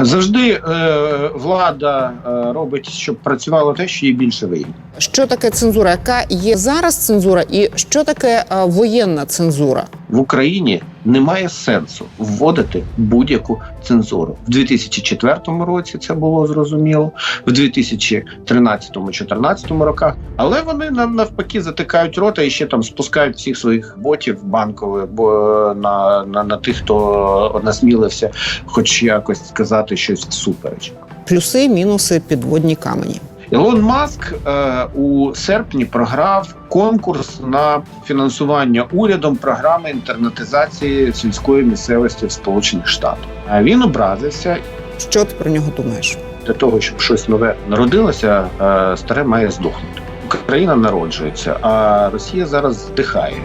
Завжди е, влада е, робить, щоб працювало те, що їй більше вигідно. Що таке цензура? Яка є зараз цензура, і що таке е, воєнна цензура? В Україні немає сенсу вводити будь-яку цензуру. В 2004 році це було зрозуміло, в 2013-2014 роках. Але вони нам навпаки затикають рота і ще там спускають всіх своїх ботів банкових, бо на, на, на тих, хто насмілився, хоч якось сказати щось всупереч. Плюси, мінуси, підводні камені. Ілон Маск е, у серпні програв конкурс на фінансування урядом програми інтернетизації сільської місцевості в Сполучених Штатах. А він образився Що ти про нього думаєш? для того, щоб щось нове народилося, е, старе має здохнути. Україна народжується, а Росія зараз здихає.